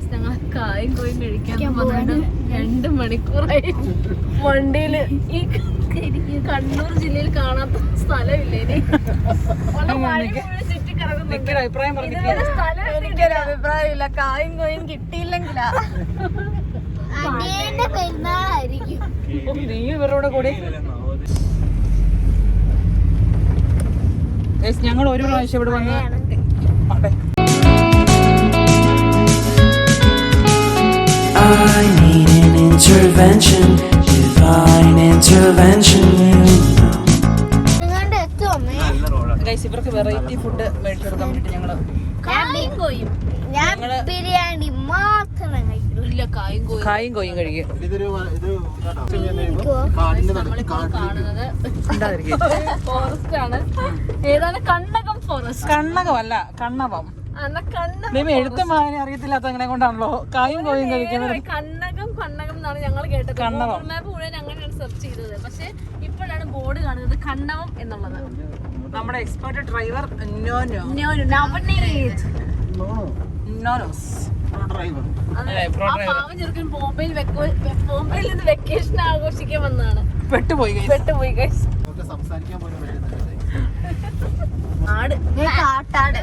Guys ഞങ്ങൾ കായും കോയും കഴിക്കാൻ രണ്ട് മണിക്കൂറായി. വണ്ടിയിൽ ഈ കണ്ണൂർ ജില്ലയിൽ കാണാത്ത സ്ഥലമില്ല ഇനി. എനിക്കൊരു അഭിപ്രായമില്ല കായും കോയും കിട്ടിയില്ലെങ്കിലാ. നീ ഇവരുടെ കൂടെ. ഞങ്ങൾ ഒരു പ്രാവശ്യം ഇവിടെ വന്ന് I need an intervention, divine intervention. Guys ഇവർക്ക് വെറൈറ്റി ഫുഡ് വേണ്ടിട്ട് ഞങ്ങൾ കായും കോയും. ഞാൻ ബിരിയാണി കഴിക്കുള്ളൂ ഇല്ല കായും കോയും. കായും കോയും കഴിക്കും. ഫോറസ്റ്റ് ആണ്. ഏതാണ്? കണ്ണകം ഫോറസ്റ്റ് കണ്ണകമല്ല കണ്ണവം. എഴുത്തും വായന അറിയത്തില്ലാത്ത അങ്ങനെ കൊണ്ടാണല്ലോ കായും കോയും കഴിക്കുന്നത്? കണ്ണകം കണ്ണകം എന്നാണ് ഞങ്ങൾ കേട്ടത്. കണ്ണകം. മുഴുവൻ അങ്ങനെയാണ് സെർച്ച് ചെയ്തത്. പക്ഷെ ഇപ്പോഴാണ് ബോർഡ് കാണുന്നത് കണ്ണവം എന്നുള്ളത്. നമ്മുടെ എക്സ്പെർട്ട് ഡ്രൈവർ നോനോ നവനീത്. നോനോസ് ബോംബെയിൽ ബോംബെയിൽ നിന്ന് വെക്കേഷൻ ആഘോഷിക്കാൻ വന്നതാണ്. പെട്ടുപോയി. പെട്ടുപോയി guys. ആട്. കാട്ടാട്?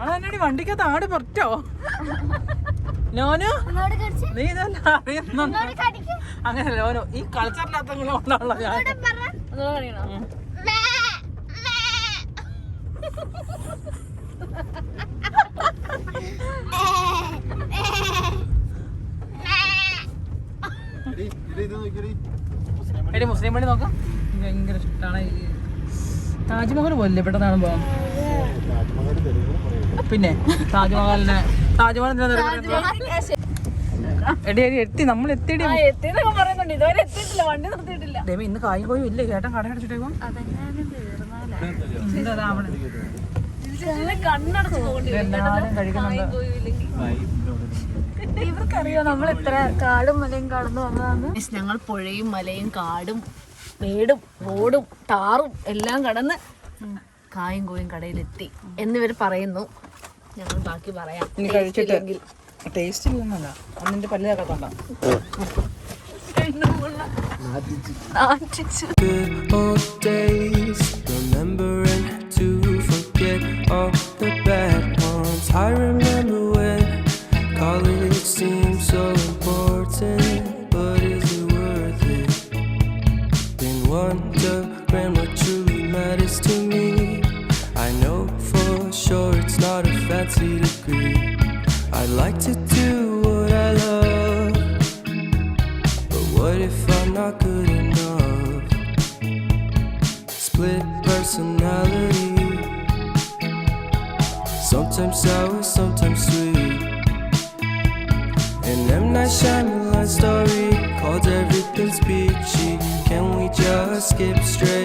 അതെന്നാടി വണ്ടിക്കകത്ത് ആട് പറ്റോ ലോനു നീ ഇതെല്ലാം അറിയുന്നുണ്ട് അങ്ങനെ ലോനു ഈ കൾച്ചറില്ലാത്ത കൊണ്ടാണല്ലോ ഞാൻ എടി മുസ്ലിം പണി നോക്കാം. ഭയങ്കര ഇഷ്ടമാണ് ഈ താജ്മഹൽ പോലെ പെട്ടെന്നാണ് പോകാം പിന്നെ താജ്മഹലിനെ താജ്മഹൽ എടി എടി എത്തി നമ്മൾ എത്തിയടി. ആ, എത്തിയെന്നൊക്കെ പറയുന്നുണ്ട്. ഇതുവരെ എത്തിയിട്ടില്ല വണ്ടി നിർത്തിയിട്ടില്ല. ദൈവം ഇന്ന് കായും കോയും ഇല്ലേ? ചേട്ടൻ കട അടിച്ചിട്ടേക്കോ ഇവർക്കറിയോ നമ്മൾ എത്ര കാടും മലയും കടന്നു വന്നതാണ് ഞങ്ങൾ പുഴയും മലയും കാടും മേടും റോഡും ടാറും എല്ലാം കടന്ന് കായും കോയും കടയിലെത്തി എന്നിവർ പറയുന്നു ഞങ്ങൾ ബാക്കി പറയാം ഇല്ലെങ്കിൽ. ടേസ്റ്റ് ഇല്ലെന്നല്ല അന്നിന്റെ പല്ലിലൊക്കെ കണ്ടോ നാട്ടിച്ചു. Good old days, remembering to forget all the bad ones. I remember when calling it seemed so important, but is it worth it? Been wondering what truly matters to me. Fancy degree. I'd like to do what I love. But what if I'm not good enough? Split personality. Sometimes sour, sometimes sweet. An M. Night Shyamalan story called Everything's Peachy. Can we just skip straight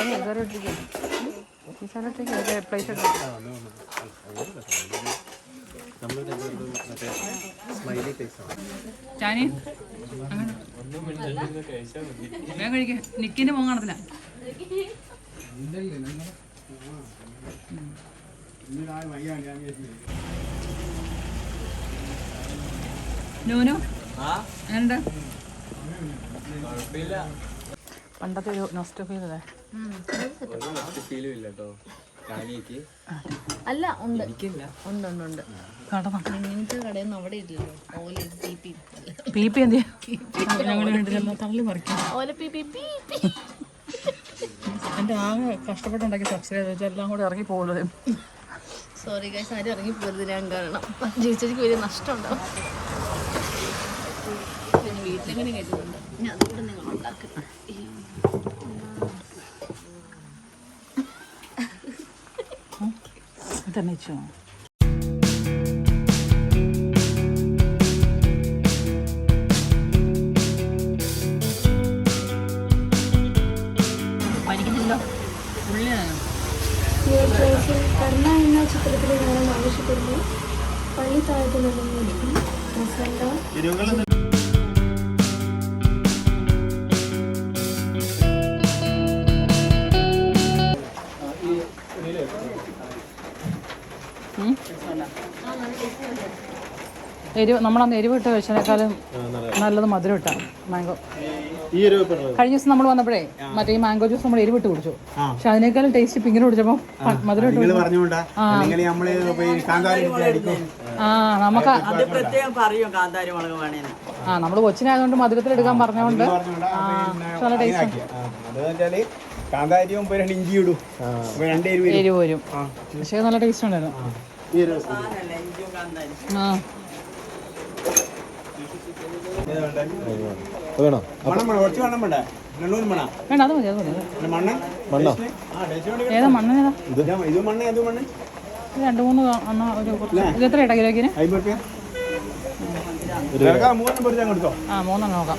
എടുക്കാം. ചാനി? അങ്ങനെ. വേഗം കഴിക്ക്. നിക്കിന്റെ മോൻ കാണത്തില്ല. നോനു? എന്താ? പണ്ടത്തെ ഒരു നൊസ്റ്റ feel അല്ലേ? അല്ല ഉണ്ട്. ഉണ്ട് ഉണ്ട് ഉണ്ട്. അവിടെ ഇല്ലല്ലോ. ഓല പി പി പി. പി എന്ത് ഞങ്ങൾ വേണ്ടിയില്ല തള്ളി മറിക്കും. ഓല പി പി പി പി. എന്റെ ആകെ കഷ്ടപ്പെട്ടുണ്ടാക്കി സബ്സ്ക്രൈബ് വെച്ചാൽ എല്ലാം കൂടെ ഇറങ്ങി പോകുന്നത് സോറി ഗൈസ് ആരും ഇറങ്ങി ഞാൻ കാരണം വലിയ നഷ്ടം ഉണ്ടാവും പിന്നെ വീട്ടിലെങ്ങനെ കേട്ടിട്ടുണ്ട്? ഇനി അതുകൂടെ നിങ്ങൾ ഉണ്ടാക്കും. തന്നെ വെച്ചോ പഠിക്കുന്നില്ലോ ഉള്ളിലാണ് കർണ എന്ന ചിത്രത്തിലെ ഗാനം ആവശ്യപ്പെടുന്നു പള്ളി താഴത്തിൽ നിന്നും മസാല എരിവ് നമ്മളന്ന് എരിവിട്ട് കഴിച്ചതിനേക്കാളും നല്ലത്. മധുരം ഇട്ടാ മാംഗോ. കഴിഞ്ഞ ദിവസം നമ്മൾ വന്നപ്പോഴേ മറ്റേ ഈ മാംഗോ ജ്യൂസ് നമ്മൾ എരിവിട്ട് കുടിച്ചു. പക്ഷെ അതിനേക്കാളും ടേസ്റ്റ് പിങ്ങനെ ഇങ്ങനെ കുടിച്ചപ്പോൾ മധുരം ഇട്ട് ആ. നമുക്ക് ആ നമ്മൾ കൊച്ചിനായതുകൊണ്ട് മധുരത്തിൽ എടുക്കാൻ പറഞ്ഞുകൊണ്ട് നല്ല അപ്പൊ കാന്താരിയും ഇപ്പൊ രണ്ട് ഇഞ്ചി ഇടും. രണ്ട് എരിവ് വരും. പക്ഷേ നല്ല ടേസ്റ്റ് ഉണ്ടായിരുന്നു കാന്താരി ആ. വേണോ? വേണ്ട? അത് മതി അത് മതി. മണ്ണോ? ഏതാ മണ്ണ് അത് രണ്ട് മൂന്ന് എണ്ണ ഒരു ഇത് എത്ര ഇട്ടാ കിലോക്കിന് ആ മൂന്നെണ്ണം നോക്കാം.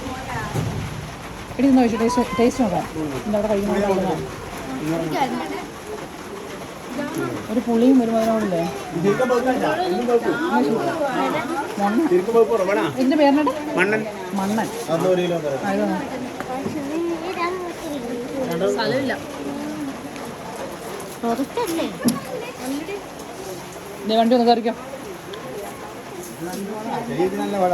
എടി ഒന്ന് കഴിച്ചു ടേസ്റ്റ് ടേസ്റ്റ് നോക്കാം. എന്താ അവിടെ കഴിക്കുന്ന ഒരു പുളിയും ഒരു മധുരമില്ലേ? ഇന്നും? ഇതിന്റെ പേരിനട്ടെ മണ്ണൻ. മണ്ണൻ. വണ്ടി ഒന്ന് കയറിക്കോ. നല്ല വള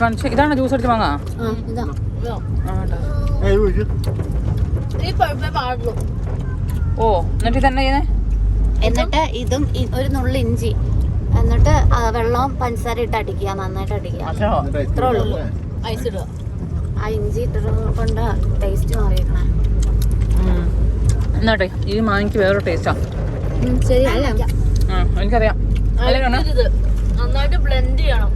കാണിച്ച് ഇതാണ് ജ്യൂസ് അടിച്ച് പാടുള്ളൂ. ഓ എന്നിട്ട് ഇതന്നെ ചെയ്യുന്നേ? എന്നിട്ട് ഇതും ഒരു നുള്ളി ഇഞ്ചി. എന്നിട്ട് വെള്ളവും പഞ്ചസാര ഇട്ട് അടിക്കുക. നന്നായിട്ട് അടിക്കുക. ഇത്ര ഉള്ളൂ. ആ ഇഞ്ചി ഇട്ടത് കൊണ്ട് ടേസ്റ്റ് മാറിയിരിക്കണേ എന്നാട്ടെ ഈ മാങ്ങിക്ക് വേറൊരു ടേസ്റ്റാ ശരി എനിക്കറിയാം. നന്നായിട്ട് ബ്ലെൻഡ് ചെയ്യണം.